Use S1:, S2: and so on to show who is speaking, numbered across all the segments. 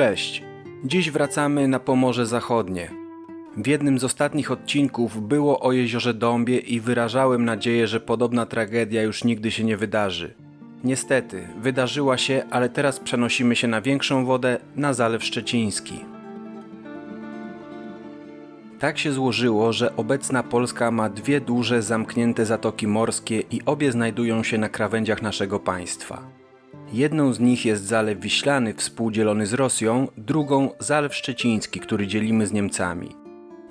S1: Cześć. Dziś wracamy na Pomorze Zachodnie. W jednym z ostatnich odcinków było o jeziorze Dąbie i wyrażałem nadzieję, że podobna tragedia już nigdy się nie wydarzy. Niestety, wydarzyła się, ale teraz przenosimy się na większą wodę, na Zalew Szczeciński. Tak się złożyło, że obecna Polska ma dwie duże zamknięte zatoki morskie i obie znajdują się na krawędziach naszego państwa. Jedną z nich jest Zalew Wiślany współdzielony z Rosją, drugą Zalew Szczeciński, który dzielimy z Niemcami.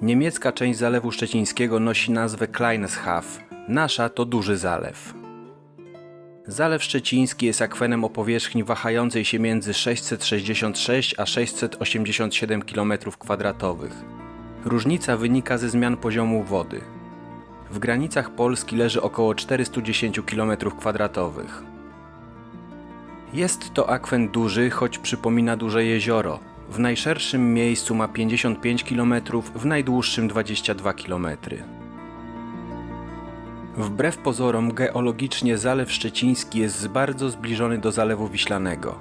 S1: Niemiecka część Zalewu Szczecińskiego nosi nazwę Kleineshaff, nasza to Duży Zalew. Zalew Szczeciński jest akwenem o powierzchni wahającej się między 666 a 687 km2. Różnica wynika ze zmian poziomu wody. W granicach Polski leży około 410 km2. Jest to akwen duży, choć przypomina duże jezioro. W najszerszym miejscu ma 55 km, w najdłuższym 22 km. Wbrew pozorom, geologicznie Zalew Szczeciński jest bardzo zbliżony do Zalewu Wiślanego.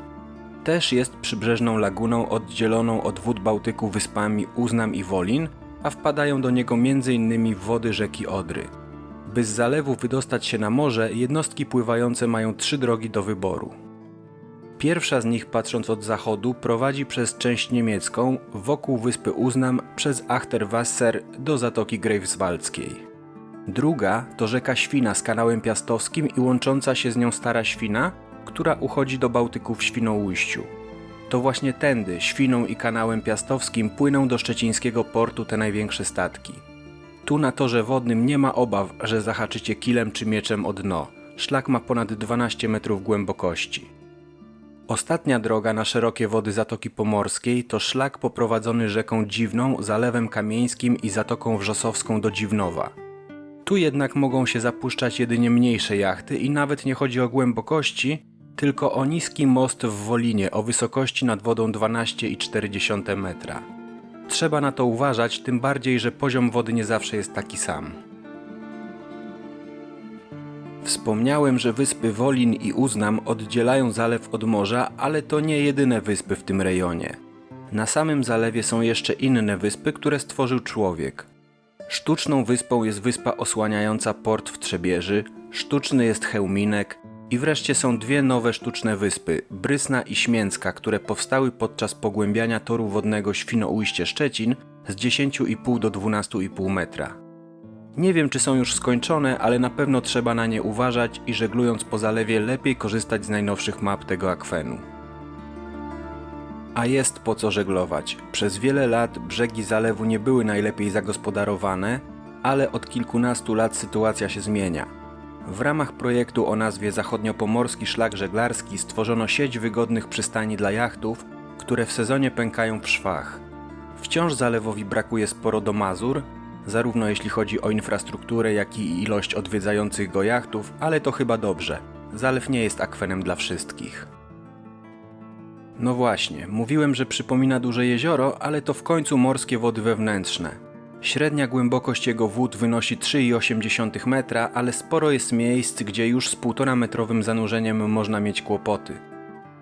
S1: Też jest przybrzeżną laguną oddzieloną od wód Bałtyku wyspami Uznam i Wolin, a wpadają do niego m.in. wody rzeki Odry. By z zalewu wydostać się na morze, jednostki pływające mają trzy drogi do wyboru. Pierwsza z nich, patrząc od zachodu, prowadzi przez część niemiecką wokół wyspy Uznam przez Achterwasser do Zatoki Greifswaldzkiej. Druga to rzeka Świna z kanałem piastowskim i łącząca się z nią Stara Świna, która uchodzi do Bałtyku w Świnoujściu. To właśnie tędy, Świną i kanałem piastowskim płyną do szczecińskiego portu te największe statki. Tu na torze wodnym nie ma obaw, że zahaczycie kilem czy mieczem o dno. Szlak ma ponad 12 metrów głębokości. Ostatnia droga na szerokie wody Zatoki Pomorskiej to szlak poprowadzony rzeką Dziwną, Zalewem Kamieńskim i Zatoką Wrzosowską do Dziwnowa. Tu jednak mogą się zapuszczać jedynie mniejsze jachty i nawet nie chodzi o głębokości, tylko o niski most w Wolinie o wysokości nad wodą 12,4 metra. Trzeba na to uważać, tym bardziej, że poziom wody nie zawsze jest taki sam. Wspomniałem, że wyspy Wolin i Uznam oddzielają zalew od morza, ale to nie jedyne wyspy w tym rejonie. Na samym zalewie są jeszcze inne wyspy, które stworzył człowiek. Sztuczną wyspą jest wyspa osłaniająca port w Trzebieży, sztuczny jest Chełminek i wreszcie są dwie nowe sztuczne wyspy, Brysna i Śmięcka, które powstały podczas pogłębiania toru wodnego Świnoujście-Szczecin z 10,5 do 12,5 metra. Nie wiem, czy są już skończone, ale na pewno trzeba na nie uważać i żeglując po zalewie lepiej korzystać z najnowszych map tego akwenu. A jest po co żeglować. Przez wiele lat brzegi zalewu nie były najlepiej zagospodarowane, ale od kilkunastu lat sytuacja się zmienia. W ramach projektu o nazwie Zachodniopomorski Szlak Żeglarski stworzono sieć wygodnych przystani dla jachtów, które w sezonie pękają w szwach. Wciąż zalewowi brakuje sporo do Mazur, zarówno jeśli chodzi o infrastrukturę, jak i ilość odwiedzających go jachtów, ale to chyba dobrze. Zalew nie jest akwenem dla wszystkich. No właśnie, mówiłem, że przypomina duże jezioro, ale to w końcu morskie wody wewnętrzne. Średnia głębokość jego wód wynosi 3,8 metra, ale sporo jest miejsc, gdzie już z 1,5 metrowym zanurzeniem można mieć kłopoty.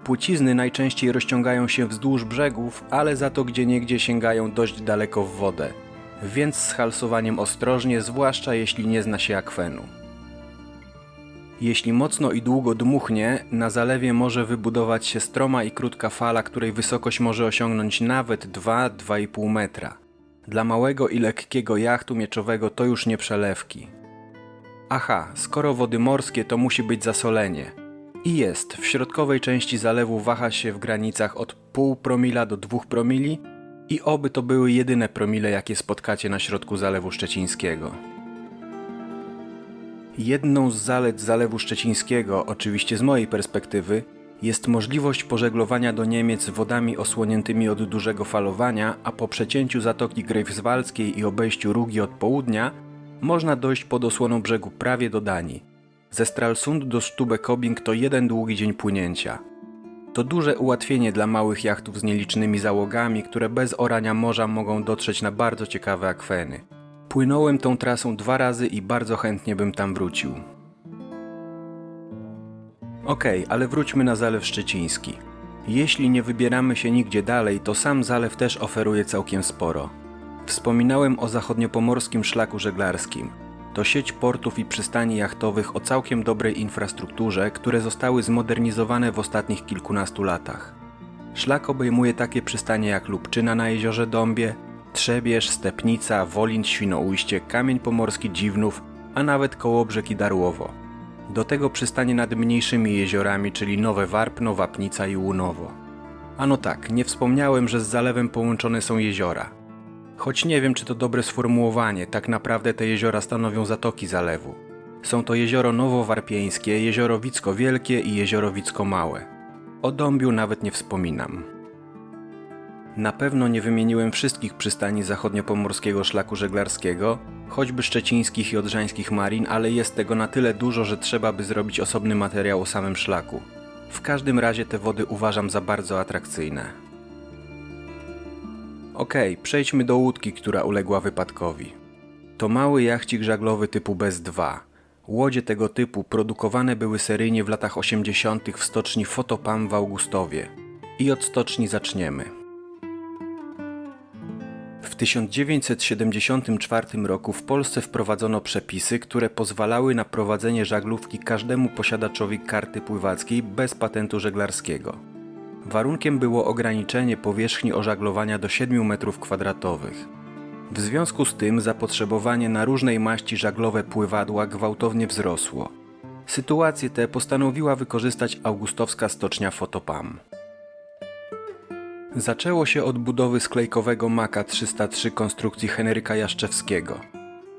S1: Płcizny najczęściej rozciągają się wzdłuż brzegów, ale za to gdzie niegdzie sięgają dość daleko w wodę więc z halsowaniem ostrożnie, zwłaszcza jeśli nie zna się akwenu. Jeśli mocno i długo dmuchnie, na zalewie może wybudować się stroma i krótka fala, której wysokość może osiągnąć nawet 2-2,5 metra. Dla małego i lekkiego jachtu mieczowego to już nie przelewki. Aha, skoro wody morskie, to musi być zasolenie. I jest, w środkowej części zalewu waha się w granicach od pół promila do 2 promili, i oby to były jedyne promile, jakie spotkacie na środku Zalewu Szczecińskiego. Jedną z zalet Zalewu Szczecińskiego, oczywiście z mojej perspektywy, jest możliwość pożeglowania do Niemiec wodami osłoniętymi od dużego falowania, a po przecięciu Zatoki Greifswaldzkiej i obejściu Rugi od południa można dojść pod osłoną brzegu prawie do Danii. Ze Stralsund do Stubekobing to jeden długi dzień płynięcia. To duże ułatwienie dla małych jachtów z nielicznymi załogami, które bez orania morza mogą dotrzeć na bardzo ciekawe akweny. Płynąłem tą trasą dwa razy i bardzo chętnie bym tam wrócił. Okej, okay, ale wróćmy na Zalew Szczeciński. Jeśli nie wybieramy się nigdzie dalej, to sam zalew też oferuje całkiem sporo. Wspominałem o zachodniopomorskim szlaku żeglarskim. To sieć portów i przystani jachtowych o całkiem dobrej infrastrukturze, które zostały zmodernizowane w ostatnich kilkunastu latach. Szlak obejmuje takie przystanie jak Lubczyna na jeziorze Dąbie, Trzebież, Stepnica, Wolin, Świnoujście, Kamień Pomorski, Dziwnów, a nawet Kołobrzeg i Darłowo. Do tego przystanie nad mniejszymi jeziorami, czyli Nowe Warpno, Wapnica i Łunowo. Ano tak, nie wspomniałem, że z zalewem połączone są jeziora. Choć nie wiem, czy to dobre sformułowanie, tak naprawdę te jeziora stanowią zatoki zalewu. Są to jezioro Nowowarpieńskie, jezioro Wicko Wielkie i jezioro Wicko Małe. O Dąbiu nawet nie wspominam. Na pewno nie wymieniłem wszystkich przystani zachodniopomorskiego szlaku żeglarskiego, choćby szczecińskich i odrzańskich marin, ale jest tego na tyle dużo, że trzeba by zrobić osobny materiał o samym szlaku. W każdym razie te wody uważam za bardzo atrakcyjne. Okej, przejdźmy do łódki, która uległa wypadkowi. To mały jachcik żaglowy typu BES-2. Łodzie tego typu produkowane były seryjnie w latach 80. w stoczni Fotopam w Augustowie. I od stoczni zaczniemy. W 1974 roku w Polsce wprowadzono przepisy, które pozwalały na prowadzenie żaglówki każdemu posiadaczowi karty pływackiej bez patentu żeglarskiego. Warunkiem było ograniczenie powierzchni ożaglowania do 7 m2. W związku z tym zapotrzebowanie na różnej maści żaglowe pływadła gwałtownie wzrosło. Sytuację tę postanowiła wykorzystać augustowska stocznia Fotopam. Zaczęło się od budowy sklejkowego Maka 303 konstrukcji Henryka Jaszczewskiego.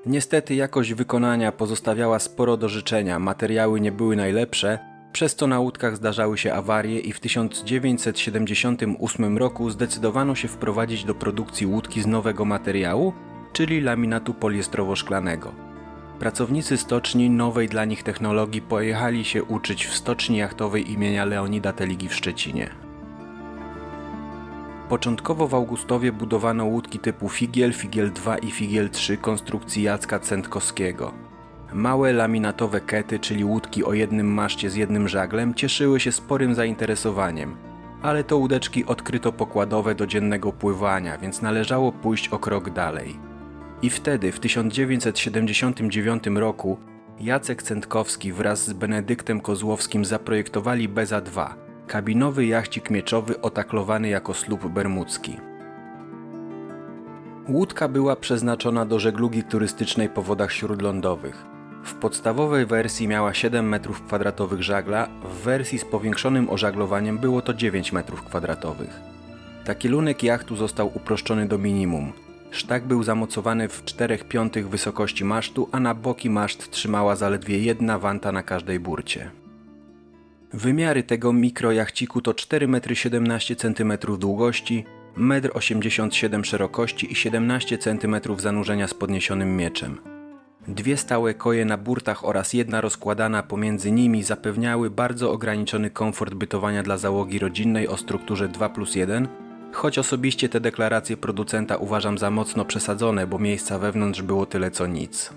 S1: Niestety jakość wykonania pozostawiała sporo do życzenia, materiały nie były najlepsze, przez co na łódkach zdarzały się awarie i w 1978 roku zdecydowano się wprowadzić do produkcji łódki z nowego materiału, czyli laminatu poliestrowo-szklanego. Pracownicy stoczni nowej dla nich technologii pojechali się uczyć w stoczni jachtowej imienia Leonida Teligi w Szczecinie. Początkowo w Augustowie budowano łódki typu Figiel, Figiel 2 i Figiel 3 konstrukcji Jacka Centkowskiego. Małe laminatowe kety, czyli łódki o jednym maszcie z jednym żaglem, cieszyły się sporym zainteresowaniem, ale to łódeczki odkryto pokładowe do dziennego pływania, więc należało pójść o krok dalej. I wtedy, w 1979 roku, Jacek Centkowski wraz z Benedyktem Kozłowskim zaprojektowali Beza 2, kabinowy jachcik mieczowy otaklowany jako słup bermudzki. Łódka była przeznaczona do żeglugi turystycznej po wodach śródlądowych. W podstawowej wersji miała 7 m2 żagla, w wersji z powiększonym ożaglowaniem było to 9 m2. Takilunek jachtu został uproszczony do minimum. Sztak był zamocowany w 4 piątych wysokości masztu, a na boki maszt trzymała zaledwie jedna wanta na każdej burcie. Wymiary tego mikrojachciku to 4,17 m długości, 1,87 m szerokości i 17 cm zanurzenia z podniesionym mieczem. Dwie stałe koje na burtach oraz jedna rozkładana pomiędzy nimi zapewniały bardzo ograniczony komfort bytowania dla załogi rodzinnej o strukturze 2 plus 1, choć osobiście te deklaracje producenta uważam za mocno przesadzone, bo miejsca wewnątrz było tyle co nic.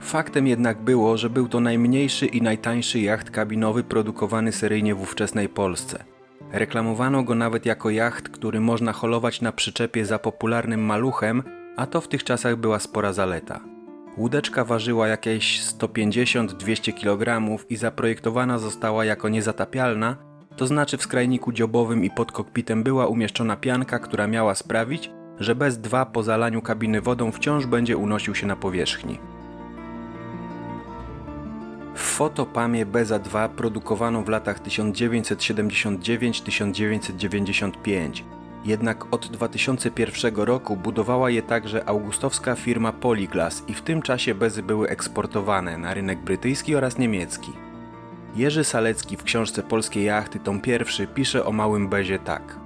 S1: Faktem jednak było, że był to najmniejszy i najtańszy jacht kabinowy produkowany seryjnie w ówczesnej Polsce. Reklamowano go nawet jako jacht, który można holować na przyczepie za popularnym maluchem, a to w tych czasach była spora zaleta. Łódeczka ważyła jakieś 150-200 kg i zaprojektowana została jako niezatapialna, to znaczy w skrajniku dziobowym i pod kokpitem była umieszczona pianka, która miała sprawić, że bez dwa po zalaniu kabiny wodą wciąż będzie unosił się na powierzchni. W fotopamie Beza 2 produkowano w latach 1979-1995. Jednak od 2001 roku budowała je także augustowska firma Polyglass i w tym czasie bezy były eksportowane na rynek brytyjski oraz niemiecki. Jerzy Salecki w książce Polskie jachty tom pierwszy pisze o małym bezie tak.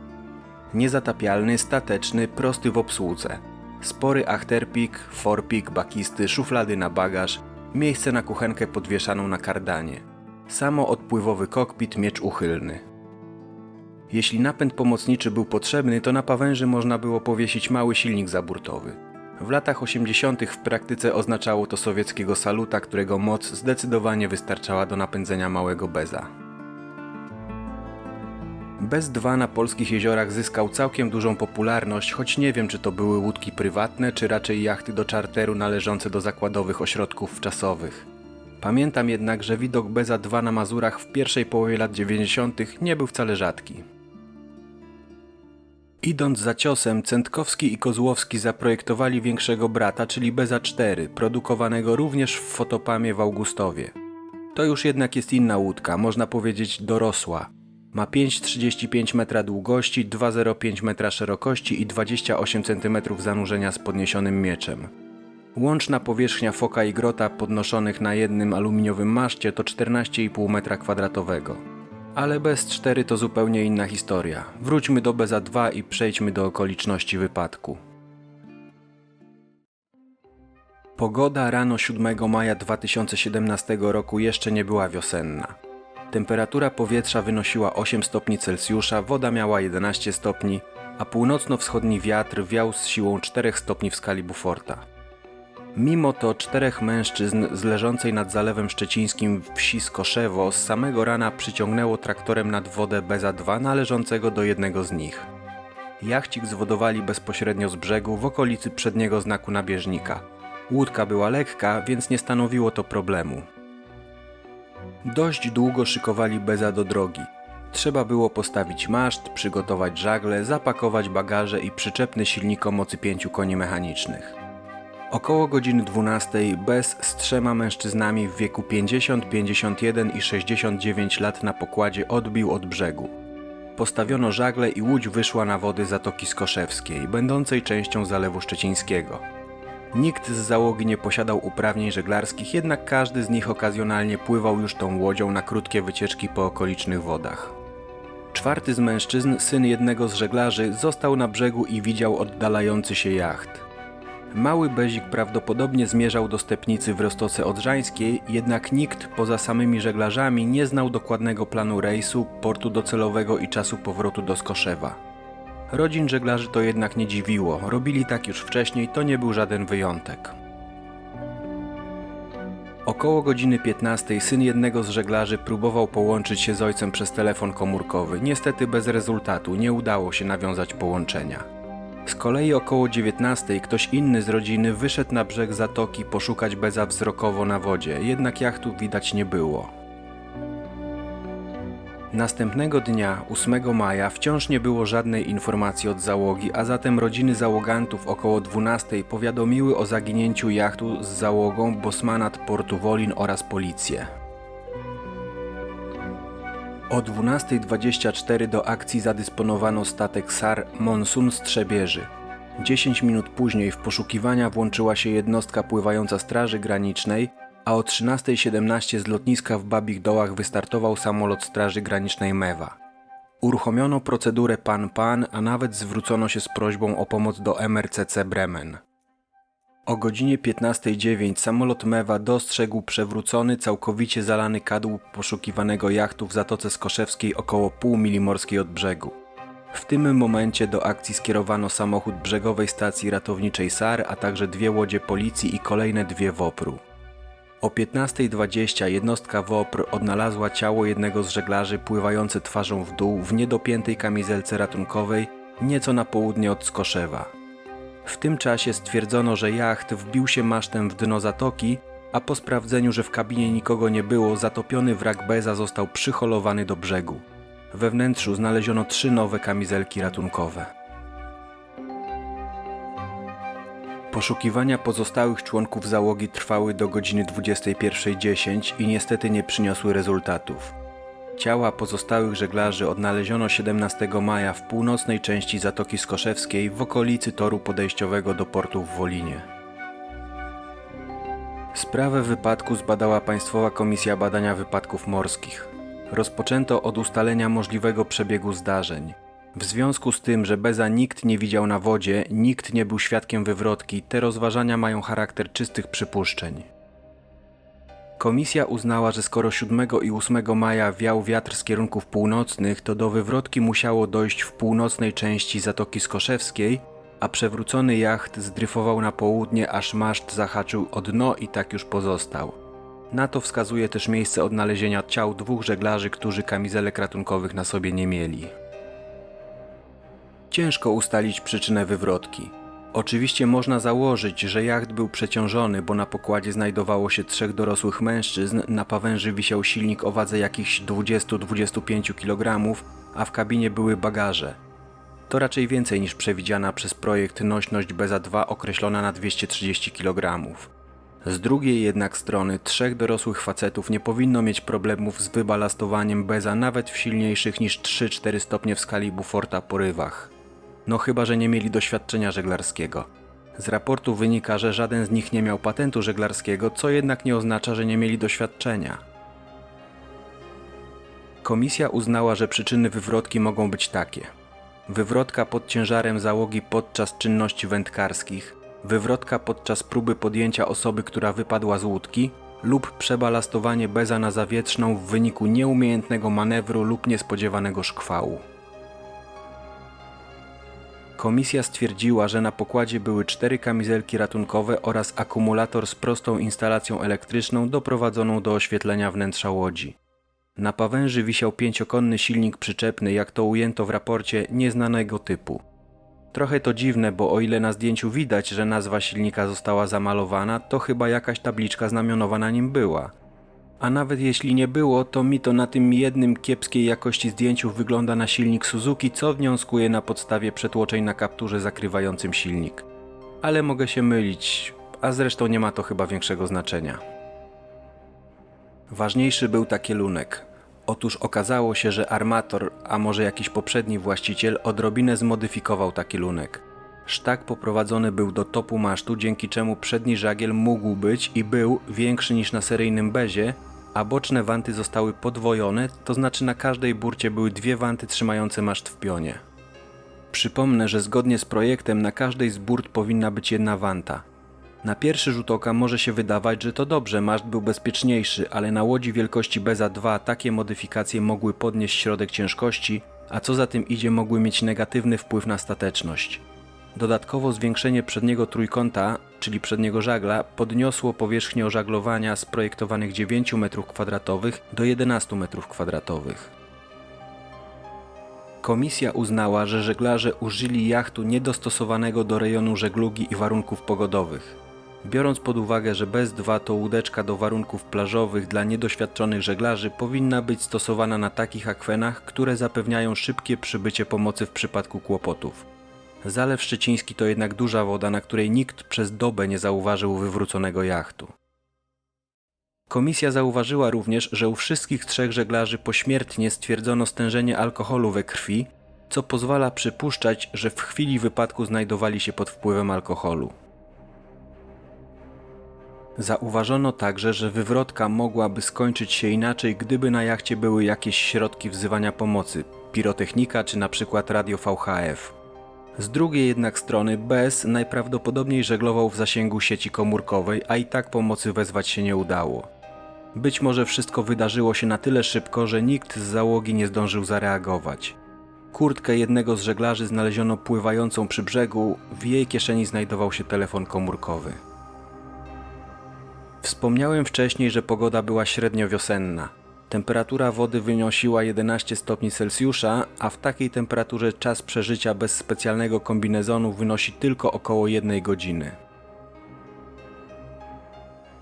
S1: Niezatapialny, stateczny, prosty w obsłudze. Spory achterpik, forpik, bakisty, szuflady na bagaż, miejsce na kuchenkę podwieszaną na kardanie. Samo odpływowy kokpit, miecz uchylny. Jeśli napęd pomocniczy był potrzebny, to na pawęży można było powiesić mały silnik zaburtowy. W latach 80. w praktyce oznaczało to sowieckiego saluta, którego moc zdecydowanie wystarczała do napędzenia małego beza. Bez 2 na polskich jeziorach zyskał całkiem dużą popularność, choć nie wiem, czy to były łódki prywatne, czy raczej jachty do czarteru należące do zakładowych ośrodków wczasowych. Pamiętam jednak, że widok Beza 2 na Mazurach w pierwszej połowie lat 90. nie był wcale rzadki. Idąc za ciosem, Cętkowski i Kozłowski zaprojektowali większego brata, czyli Beza 4, produkowanego również w fotopamie w Augustowie. To już jednak jest inna łódka, można powiedzieć dorosła. Ma 5,35 metra długości, 2,05 metra szerokości i 28 cm zanurzenia z podniesionym mieczem. Łączna powierzchnia foka i grota podnoszonych na jednym aluminiowym maszcie to 14,5 metra kwadratowego. Ale bez 4 to zupełnie inna historia. Wróćmy do Beza 2 i przejdźmy do okoliczności wypadku. Pogoda rano 7 maja 2017 roku jeszcze nie była wiosenna. Temperatura powietrza wynosiła 8 stopni Celsjusza, woda miała 11 stopni, a północno-wschodni wiatr wiał z siłą 4 stopni w skali Buforta. Mimo to czterech mężczyzn z leżącej nad Zalewem Szczecińskim wsi Skoszewo z samego rana przyciągnęło traktorem nad wodę Beza 2 należącego do jednego z nich. Jachcik zwodowali bezpośrednio z brzegu w okolicy przedniego znaku nabieżnika. Łódka była lekka, więc nie stanowiło to problemu. Dość długo szykowali Beza do drogi. Trzeba było postawić maszt, przygotować żagle, zapakować bagaże i przyczepny silnik o mocy 5 koni mechanicznych. Około godziny 12 Bez z trzema mężczyznami w wieku 50, 51 i 69 lat na pokładzie odbił od brzegu. Postawiono żagle i łódź wyszła na wody Zatoki Skoszewskiej, będącej częścią Zalewu Szczecińskiego. Nikt z załogi nie posiadał uprawnień żeglarskich, jednak każdy z nich okazjonalnie pływał już tą łodzią na krótkie wycieczki po okolicznych wodach. Czwarty z mężczyzn, syn jednego z żeglarzy, został na brzegu i widział oddalający się jacht. Mały Bezik prawdopodobnie zmierzał do Stepnicy w Rostoce Odrzańskiej, jednak nikt poza samymi żeglarzami nie znał dokładnego planu rejsu, portu docelowego i czasu powrotu do Skoszewa. Rodzin żeglarzy to jednak nie dziwiło, robili tak już wcześniej, to nie był żaden wyjątek. Około godziny 15 syn jednego z żeglarzy próbował połączyć się z ojcem przez telefon komórkowy. Niestety bez rezultatu, nie udało się nawiązać połączenia. Z kolei około 19 ktoś inny z rodziny wyszedł na brzeg zatoki poszukać Beza wzrokowo na wodzie, jednak jachtu widać nie było. Następnego dnia, 8 maja, wciąż nie było żadnej informacji od załogi, a zatem rodziny załogantów około 12 powiadomiły o zaginięciu jachtu z załogą Bosmanat Portu Wolin oraz policję. O 12.24 do akcji zadysponowano statek SAR Monsun Strzebieży. 10 minut później w poszukiwania włączyła się jednostka pływająca Straży Granicznej, a o 13.17 z lotniska w Babich Dołach wystartował samolot Straży Granicznej Mewa. Uruchomiono procedurę pan-pan, a nawet zwrócono się z prośbą o pomoc do MRCC Bremen. O godzinie 15.09 samolot Mewa dostrzegł przewrócony, całkowicie zalany kadłub poszukiwanego jachtu w Zatoce Skoszewskiej około pół mili morskiej od brzegu. W tym momencie do akcji skierowano samochód brzegowej stacji ratowniczej SAR, a także dwie łodzie policji i kolejne dwie WOPR-u. O 15.20 jednostka WOPR odnalazła ciało jednego z żeglarzy pływające twarzą w dół w niedopiętej kamizelce ratunkowej nieco na południe od Skoszewa. W tym czasie stwierdzono, że jacht wbił się masztem w dno zatoki, a po sprawdzeniu, że w kabinie nikogo nie było, zatopiony wrak Beza został przyholowany do brzegu. We wnętrzu znaleziono trzy nowe kamizelki ratunkowe. Poszukiwania pozostałych członków załogi trwały do godziny 21.10 i niestety nie przyniosły rezultatów. Ciała pozostałych żeglarzy odnaleziono 17 maja w północnej części Zatoki Skoszewskiej w okolicy toru podejściowego do portu w Wolinie. Sprawę wypadku zbadała Państwowa Komisja Badania Wypadków Morskich. Rozpoczęto od ustalenia możliwego przebiegu zdarzeń. W związku z tym, że Beza nikt nie widział na wodzie, nikt nie był świadkiem wywrotki, te rozważania mają charakter czystych przypuszczeń. Komisja uznała, że skoro 7 i 8 maja wiał wiatr z kierunków północnych, to do wywrotki musiało dojść w północnej części Zatoki Skoszewskiej, a przewrócony jacht zdryfował na południe, aż maszt zahaczył o dno i tak już pozostał. Na to wskazuje też miejsce odnalezienia ciał dwóch żeglarzy, którzy kamizelek ratunkowych na sobie nie mieli. Ciężko ustalić przyczynę wywrotki. Oczywiście można założyć, że jacht był przeciążony, bo na pokładzie znajdowało się trzech dorosłych mężczyzn, na pawęży wisiał silnik o wadze jakichś 20-25 kg, a w kabinie były bagaże. To raczej więcej niż przewidziana przez projekt nośność BEZA-2 określona na 230 kg. Z drugiej jednak strony trzech dorosłych facetów nie powinno mieć problemów z wybalastowaniem Beza nawet w silniejszych niż 3-4 stopnie w skali Buforta porywach. No chyba, że nie mieli doświadczenia żeglarskiego. Z raportu wynika, że żaden z nich nie miał patentu żeglarskiego, co jednak nie oznacza, że nie mieli doświadczenia. Komisja uznała, że przyczyny wywrotki mogą być takie: wywrotka pod ciężarem załogi podczas czynności wędkarskich, wywrotka podczas próby podjęcia osoby, która wypadła z łódki, lub przebalastowanie beza na zawietrzną w wyniku nieumiejętnego manewru lub niespodziewanego szkwału. Komisja stwierdziła, że na pokładzie były cztery kamizelki ratunkowe oraz akumulator z prostą instalacją elektryczną doprowadzoną do oświetlenia wnętrza łodzi. Na pawęży wisiał pięciokonny silnik przyczepny, jak to ujęto w raporcie, nieznanego typu. Trochę to dziwne, bo o ile na zdjęciu widać, że nazwa silnika została zamalowana, to chyba jakaś tabliczka znamionowa na nim była. A nawet jeśli nie było, to mi to na tym jednym kiepskiej jakości zdjęciu wygląda na silnik Suzuki, co wnioskuje na podstawie przetłoczeń na kapturze zakrywającym silnik. Ale mogę się mylić, a zresztą nie ma to chyba większego znaczenia. Ważniejszy był takielunek. Otóż okazało się, że armator, a może jakiś poprzedni właściciel, odrobinę zmodyfikował takielunek. Sztak poprowadzony był do topu masztu, dzięki czemu przedni żagiel mógł być i był większy niż na seryjnym bezie, a boczne wanty zostały podwojone, to znaczy na każdej burcie były dwie wanty trzymające maszt w pionie. Przypomnę, że zgodnie z projektem na każdej z burt powinna być jedna wanta. Na pierwszy rzut oka może się wydawać, że to dobrze, maszt był bezpieczniejszy, ale na łodzi wielkości Beza 2 takie modyfikacje mogły podnieść środek ciężkości, a co za tym idzie mogły mieć negatywny wpływ na stateczność. Dodatkowo zwiększenie przedniego trójkąta, czyli przedniego żagla, podniosło powierzchnię ożaglowania z projektowanych 9 m2 do 11 m2. Komisja uznała, że żeglarze użyli jachtu niedostosowanego do rejonu żeglugi i warunków pogodowych. Biorąc pod uwagę, że BES-2 to łódeczka do warunków plażowych dla niedoświadczonych żeglarzy, powinna być stosowana na takich akwenach, które zapewniają szybkie przybycie pomocy w przypadku kłopotów. Zalew Szczeciński to jednak duża woda, na której nikt przez dobę nie zauważył wywróconego jachtu. Komisja zauważyła również, że u wszystkich trzech żeglarzy pośmiertnie stwierdzono stężenie alkoholu we krwi, co pozwala przypuszczać, że w chwili wypadku znajdowali się pod wpływem alkoholu. Zauważono także, że wywrotka mogłaby skończyć się inaczej, gdyby na jachcie były jakieś środki wzywania pomocy, pirotechnika czy na przykład radio VHF. Z drugiej jednak strony BES najprawdopodobniej żeglował w zasięgu sieci komórkowej, a i tak pomocy wezwać się nie udało. Być może wszystko wydarzyło się na tyle szybko, że nikt z załogi nie zdążył zareagować. Kurtkę jednego z żeglarzy znaleziono pływającą przy brzegu, w jej kieszeni znajdował się telefon komórkowy. Wspomniałem wcześniej, że pogoda była średnio wiosenna. Temperatura wody wynosiła 11 stopni Celsjusza, a w takiej temperaturze czas przeżycia bez specjalnego kombinezonu wynosi tylko około jednej godziny.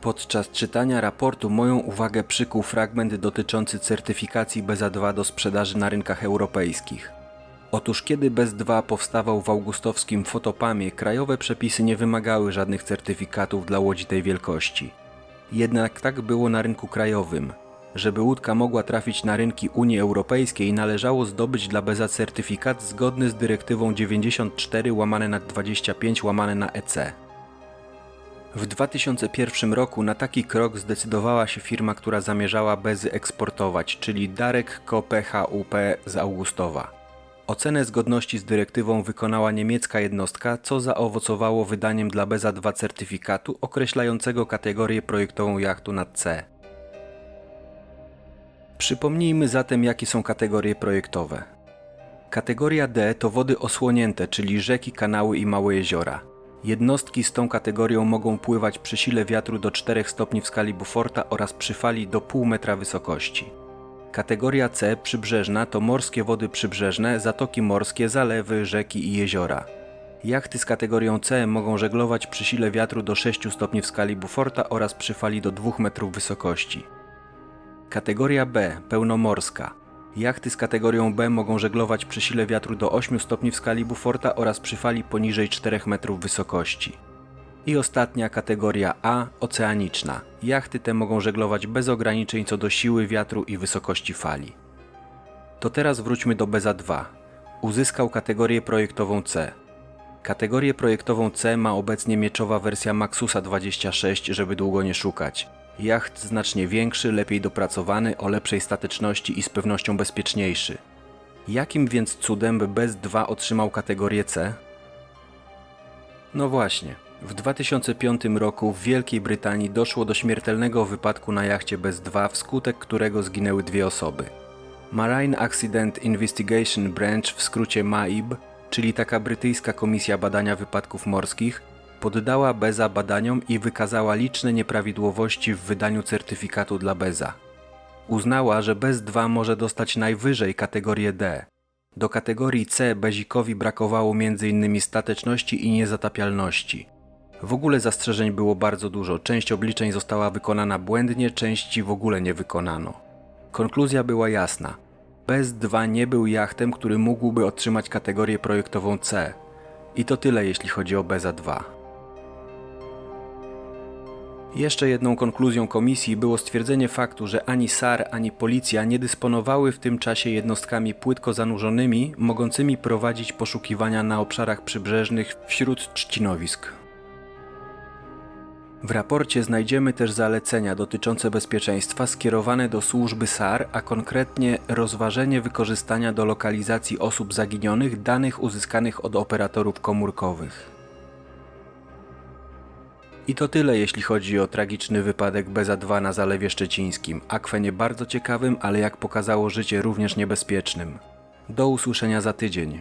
S1: Podczas czytania raportu moją uwagę przykuł fragment dotyczący certyfikacji BEZA-2 do sprzedaży na rynkach europejskich. Otóż kiedy BEZ-2 powstawał w augustowskim Fotopamie, krajowe przepisy nie wymagały żadnych certyfikatów dla łodzi tej wielkości. Jednak tak było na rynku krajowym. Żeby łódka mogła trafić na rynki Unii Europejskiej, należało zdobyć dla BEZA certyfikat zgodny z dyrektywą 94 łamane na 25 łamane na EC. W 2001 roku na taki krok zdecydowała się firma, która zamierzała bezy eksportować, czyli Darek Kope HUP z Augustowa. Ocenę zgodności z dyrektywą wykonała niemiecka jednostka, co zaowocowało wydaniem dla Beza 2 certyfikatu określającego kategorię projektową jachtu nad C. Przypomnijmy zatem, jakie są kategorie projektowe. Kategoria D to wody osłonięte, czyli rzeki, kanały i małe jeziora. Jednostki z tą kategorią mogą pływać przy sile wiatru do 4 stopni w skali Beauforta oraz przy fali do pół metra wysokości. Kategoria C przybrzeżna to morskie wody przybrzeżne, zatoki morskie, zalewy, rzeki i jeziora. Jachty z kategorią C mogą żeglować przy sile wiatru do 6 stopni w skali Beauforta oraz przy fali do 2 metrów wysokości. Kategoria B pełnomorska. Jachty z kategorią B mogą żeglować przy sile wiatru do 8 stopni w skali Beauforta oraz przy fali poniżej 4 metrów wysokości. I ostatnia kategoria A oceaniczna. Jachty te mogą żeglować bez ograniczeń co do siły wiatru i wysokości fali. To teraz wróćmy do Beza 2. Uzyskał kategorię projektową C. Kategorię projektową C ma obecnie mieczowa wersja Maxusa 26, żeby długo nie szukać. Jacht znacznie większy, lepiej dopracowany, o lepszej stateczności i z pewnością bezpieczniejszy. Jakim więc cudem Bez 2 otrzymał kategorię C? No właśnie. W 2005 roku w Wielkiej Brytanii doszło do śmiertelnego wypadku na jachcie Bez 2, wskutek którego zginęły dwie osoby. Marine Accident Investigation Branch, w skrócie MAIB, czyli taka brytyjska komisja badania wypadków morskich, poddała Beza badaniom i wykazała liczne nieprawidłowości w wydaniu certyfikatu dla Beza. Uznała, że Bez 2 może dostać najwyżej kategorię D. Do kategorii C Bezikowi brakowało m.in. stateczności i niezatapialności. W ogóle zastrzeżeń było bardzo dużo, część obliczeń została wykonana błędnie, części w ogóle nie wykonano. Konkluzja była jasna. Bez 2 nie był jachtem, który mógłby otrzymać kategorię projektową C. I to tyle jeśli chodzi o Beza 2. Jeszcze jedną konkluzją komisji było stwierdzenie faktu, że ani SAR, ani policja nie dysponowały w tym czasie jednostkami płytko zanurzonymi, mogącymi prowadzić poszukiwania na obszarach przybrzeżnych wśród trzcinowisk. W raporcie znajdziemy też zalecenia dotyczące bezpieczeństwa skierowane do służby SAR, a konkretnie rozważenie wykorzystania do lokalizacji osób zaginionych danych uzyskanych od operatorów komórkowych. I to tyle jeśli chodzi o tragiczny wypadek Beza 2 na Zalewie Szczecińskim, akwenie bardzo ciekawym, ale jak pokazało życie również niebezpiecznym. Do usłyszenia za tydzień.